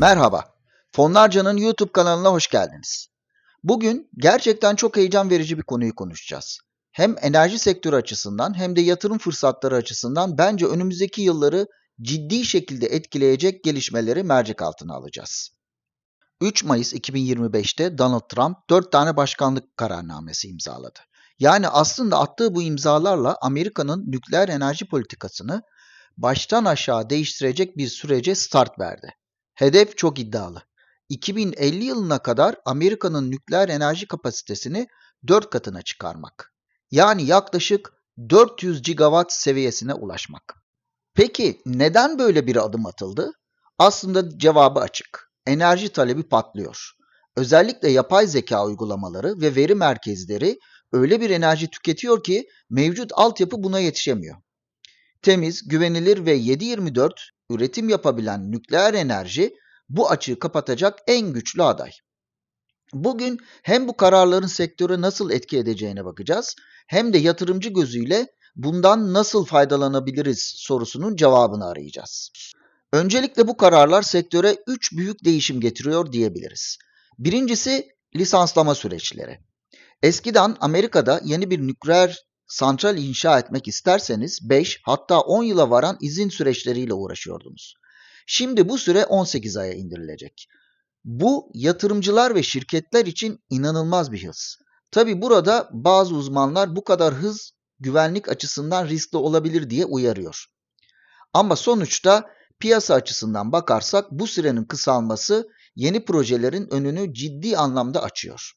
Merhaba, Fonlarca'nın YouTube kanalına hoş geldiniz. Bugün gerçekten çok heyecan verici bir konuyu konuşacağız. Hem enerji sektörü açısından hem de yatırım fırsatları açısından bence önümüzdeki yılları ciddi şekilde etkileyecek gelişmeleri mercek altına alacağız. 3 Mayıs 2025'te Donald Trump 4 tane başkanlık kararnamesi imzaladı. Yani aslında attığı bu imzalarla Amerika'nın nükleer enerji politikasını baştan aşağı değiştirecek bir sürece start verdi. Hedef çok iddialı. 2050 yılına kadar Amerika'nın nükleer enerji kapasitesini 4 katına çıkarmak. Yani yaklaşık 400 gigawatt seviyesine ulaşmak. Peki neden böyle bir adım atıldı? Aslında cevabı açık. Enerji talebi patlıyor. Özellikle yapay zeka uygulamaları ve veri merkezleri öyle bir enerji tüketiyor ki mevcut altyapı buna yetişemiyor. Temiz, güvenilir ve 7/24 üretim yapabilen nükleer enerji bu açığı kapatacak en güçlü aday. Bugün hem bu kararların sektöre nasıl etki edeceğine bakacağız hem de yatırımcı gözüyle bundan nasıl faydalanabiliriz sorusunun cevabını arayacağız. Öncelikle bu kararlar sektöre 3 büyük değişim getiriyor diyebiliriz. Birincisi lisanslama süreçleri. Eskiden Amerika'da yeni bir nükleer santral inşa etmek isterseniz 5 hatta 10 yıla varan izin süreçleriyle uğraşıyordunuz. Şimdi bu süre 18 aya indirilecek. Bu yatırımcılar ve şirketler için inanılmaz bir hız. Tabi burada bazı uzmanlar bu kadar hız güvenlik açısından riskli olabilir diye uyarıyor. Ama sonuçta piyasa açısından bakarsak bu sürenin kısalması yeni projelerin önünü ciddi anlamda açıyor.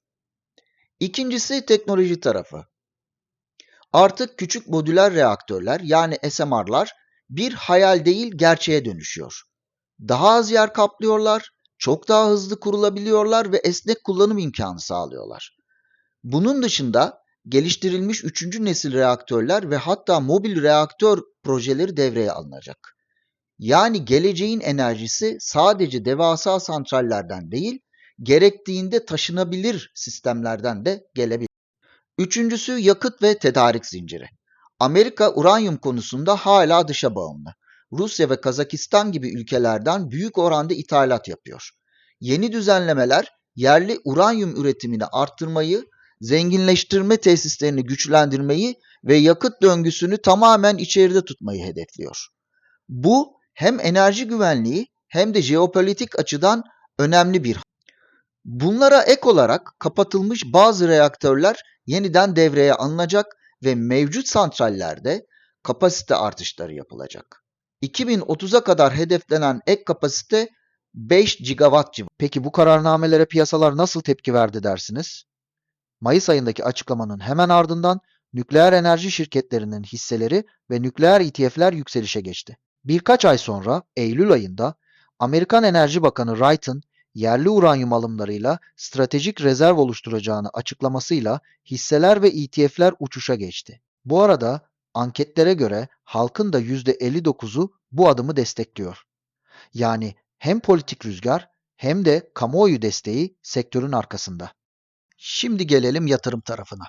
İkincisi teknoloji tarafı. Artık küçük modüler reaktörler yani SMR'lar bir hayal değil gerçeğe dönüşüyor. Daha az yer kaplıyorlar, çok daha hızlı kurulabiliyorlar ve esnek kullanım imkanı sağlıyorlar. Bunun dışında geliştirilmiş 3. nesil reaktörler ve hatta mobil reaktör projeleri devreye alınacak. Yani geleceğin enerjisi sadece devasa santrallerden değil, gerektiğinde taşınabilir sistemlerden de gelebilir. Üçüncüsü yakıt ve tedarik zinciri. Amerika uranyum konusunda hala dışa bağımlı. Rusya ve Kazakistan gibi ülkelerden büyük oranda ithalat yapıyor. Yeni düzenlemeler yerli uranyum üretimini arttırmayı, zenginleştirme tesislerini güçlendirmeyi ve yakıt döngüsünü tamamen içeride tutmayı hedefliyor. Bu hem enerji güvenliği hem de jeopolitik açıdan önemli bir. Bunlara ek olarak kapatılmış bazı reaktörler yeniden devreye alınacak ve mevcut santrallerde kapasite artışları yapılacak. 2030'a kadar hedeflenen ek kapasite 5 gigawatt civarı. Peki bu kararnamelere piyasalar nasıl tepki verdi dersiniz? Mayıs ayındaki açıklamanın hemen ardından nükleer enerji şirketlerinin hisseleri ve nükleer ETF'ler yükselişe geçti. Birkaç ay sonra Eylül ayında Amerikan Enerji Bakanı Wright'ın yerli uranyum alımlarıyla stratejik rezerv oluşturacağını açıklamasıyla hisseler ve ETF'ler uçuşa geçti. Bu arada anketlere göre halkın da %59'u bu adımı destekliyor. Yani hem politik rüzgar hem de kamuoyu desteği sektörün arkasında. Şimdi gelelim yatırım tarafına.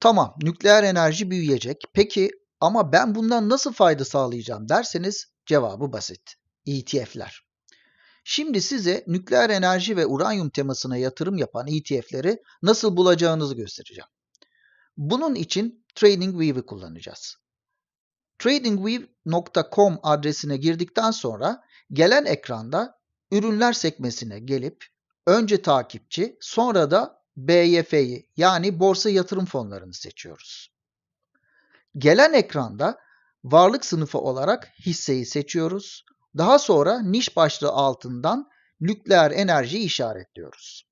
Tamam, nükleer enerji büyüyecek. Peki ama ben bundan nasıl fayda sağlayacağım derseniz cevabı basit. ETF'ler. Şimdi size nükleer enerji ve uranyum temasına yatırım yapan ETF'leri nasıl bulacağınızı göstereceğim. Bunun için TradingView'i kullanacağız. TradingView.com adresine girdikten sonra gelen ekranda ürünler sekmesine gelip önce takipçi sonra da BYF'yi yani borsa yatırım fonlarını seçiyoruz. Gelen ekranda varlık sınıfı olarak hisseyi seçiyoruz. Daha sonra niş başlığı altından nükleer enerjiyi işaretliyoruz.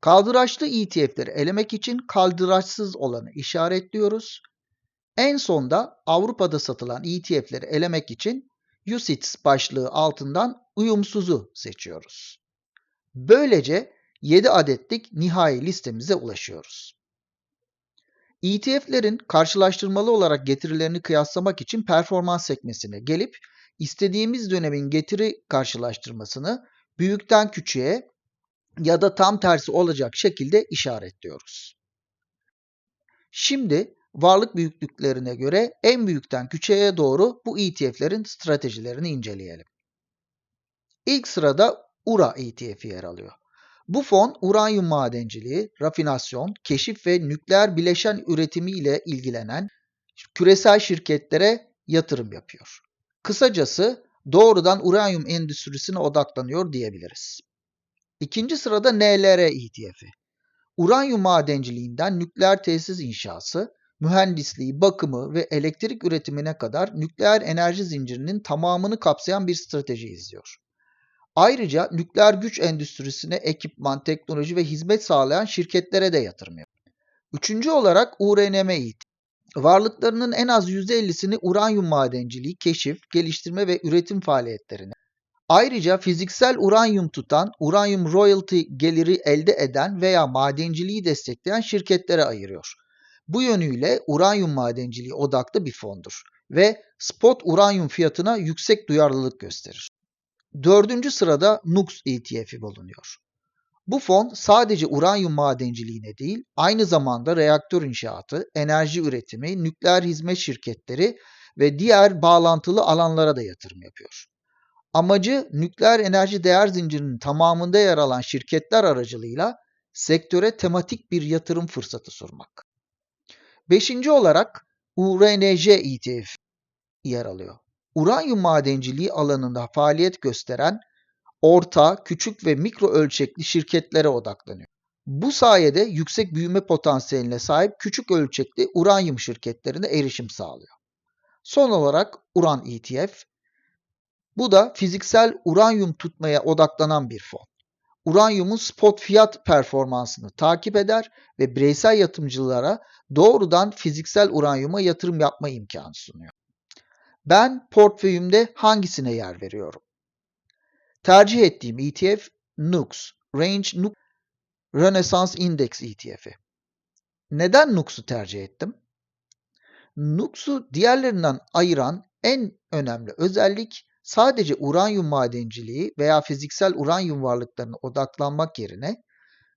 Kaldıraçlı ETF'leri elemek için kaldıraçsız olanı işaretliyoruz. En sonda Avrupa'da satılan ETF'leri elemek için UCITS başlığı altından uyumsuzu seçiyoruz. Böylece 7 adetlik nihai listemize ulaşıyoruz. ETF'lerin karşılaştırmalı olarak getirilerini kıyaslamak için performans sekmesine gelip istediğimiz dönemin getiri karşılaştırmasını büyükten küçüğe ya da tam tersi olacak şekilde işaretliyoruz. Şimdi varlık büyüklüklerine göre en büyükten küçüğe doğru bu ETF'lerin stratejilerini inceleyelim. İlk sırada URA ETF'i yer alıyor. Bu fon uranyum madenciliği, rafinasyon, keşif ve nükleer bileşen üretimi ile ilgilenen küresel şirketlere yatırım yapıyor. Kısacası doğrudan uranyum endüstrisine odaklanıyor diyebiliriz. İkinci sırada NLR ETF'i. Uranyum madenciliğinden nükleer tesis inşası, mühendisliği, bakımı ve elektrik üretimine kadar nükleer enerji zincirinin tamamını kapsayan bir strateji izliyor. Ayrıca nükleer güç endüstrisine ekipman, teknoloji ve hizmet sağlayan şirketlere de yatırım yapıyor. Üçüncü olarak URNM ETF. Varlıklarının en az %50'sini uranyum madenciliği, keşif, geliştirme ve üretim faaliyetlerine, ayrıca fiziksel uranyum tutan, uranyum royalty geliri elde eden veya madenciliği destekleyen şirketlere ayırıyor. Bu yönüyle uranyum madenciliği odaklı bir fondur ve spot uranyum fiyatına yüksek duyarlılık gösterir. Dördüncü sırada NUX ETF'i bulunuyor. Bu fon sadece uranyum madenciliğine değil, aynı zamanda reaktör inşaatı, enerji üretimi, nükleer hizmet şirketleri ve diğer bağlantılı alanlara da yatırım yapıyor. Amacı nükleer enerji değer zincirinin tamamında yer alan şirketler aracılığıyla sektöre tematik bir yatırım fırsatı sunmak. Beşinci olarak URNJ ETF yer alıyor. Uranyum madenciliği alanında faaliyet gösteren orta, küçük ve mikro ölçekli şirketlere odaklanıyor. Bu sayede yüksek büyüme potansiyeline sahip küçük ölçekli uranyum şirketlerine erişim sağlıyor. Son olarak Uran ETF. Bu da fiziksel uranyum tutmaya odaklanan bir fon. Uranyumun spot fiyat performansını takip eder ve bireysel yatırımcılara doğrudan fiziksel uranyuma yatırım yapma imkanı sunuyor. Ben portföyümde hangisine yer veriyorum? Tercih ettiğim ETF NUX, Range NUX Renaissance Index ETF'i. Neden NUX'u tercih ettim? NUX'u diğerlerinden ayıran en önemli özellik sadece uranyum madenciliği veya fiziksel uranyum varlıklarına odaklanmak yerine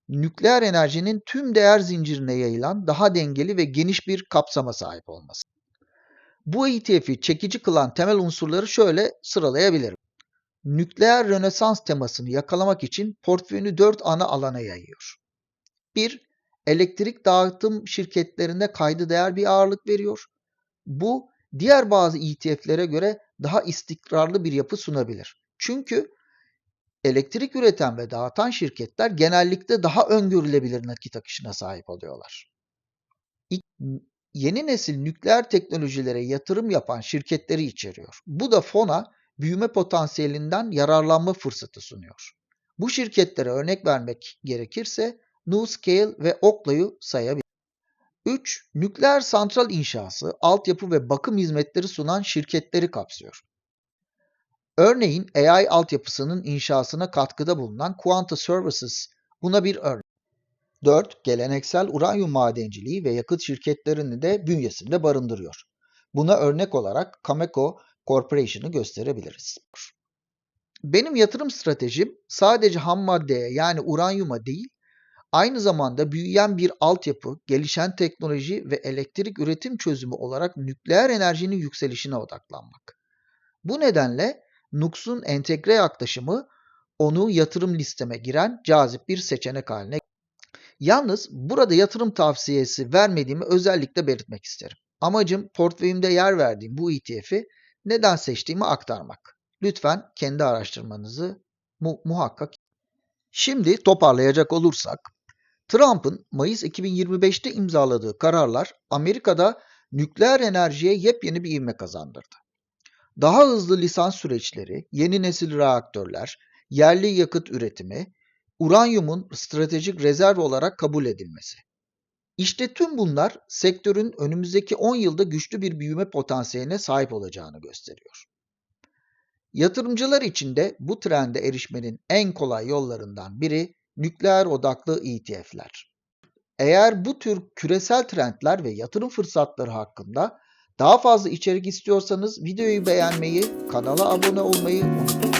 nükleer enerjinin tüm değer zincirine yayılan daha dengeli ve geniş bir kapsama sahip olması. Bu ETF'i çekici kılan temel unsurları şöyle sıralayabilirim. Nükleer Rönesans temasını yakalamak için portföyünü 4 ana alana yayıyor. 1. Elektrik dağıtım şirketlerinde kaydı değer bir ağırlık veriyor. Bu diğer bazı ETF'lere göre daha istikrarlı bir yapı sunabilir. Çünkü elektrik üreten ve dağıtan şirketler genellikle daha öngörülebilir nakit akışına sahip oluyorlar. Yeni nesil nükleer teknolojilere yatırım yapan şirketleri içeriyor. Bu da fona büyüme potansiyelinden yararlanma fırsatı sunuyor. Bu şirketlere örnek vermek gerekirse NuScale ve Okla'yı sayabiliriz. 3. Nükleer santral inşası, altyapı ve bakım hizmetleri sunan şirketleri kapsıyor. Örneğin AI altyapısının inşasına katkıda bulunan Quanta Services buna bir örnek. 4. Geleneksel uranyum madenciliği ve yakıt şirketlerini de bünyesinde barındırıyor. Buna örnek olarak Cameco Corporation'ı gösterebiliriz. Benim yatırım stratejim sadece ham maddeye yani uranyuma değil, aynı zamanda büyüyen bir altyapı, gelişen teknoloji ve elektrik üretim çözümü olarak nükleer enerjinin yükselişine odaklanmak. Bu nedenle NUX'un entegre yaklaşımı onu yatırım listeme giren cazip bir seçenek haline Yalnız burada yatırım tavsiyesi vermediğimi özellikle belirtmek isterim. Amacım portföyümde yer verdiğim bu ETF'i neden seçtiğimi aktarmak. Lütfen kendi araştırmanızı mu muhakkak. Şimdi toparlayacak olursak, Trump'ın Mayıs 2025'te imzaladığı kararlar Amerika'da nükleer enerjiye yepyeni bir ivme kazandırdı. Daha hızlı lisans süreçleri, yeni nesil reaktörler, yerli yakıt üretimi, uranyumun stratejik rezerv olarak kabul edilmesi. İşte tüm bunlar sektörün önümüzdeki 10 yılda güçlü bir büyüme potansiyeline sahip olacağını gösteriyor. Yatırımcılar için de bu trende erişmenin en kolay yollarından biri nükleer odaklı ETF'ler. Eğer bu tür küresel trendler ve yatırım fırsatları hakkında daha fazla içerik istiyorsanız videoyu beğenmeyi, kanala abone olmayı unutmayın.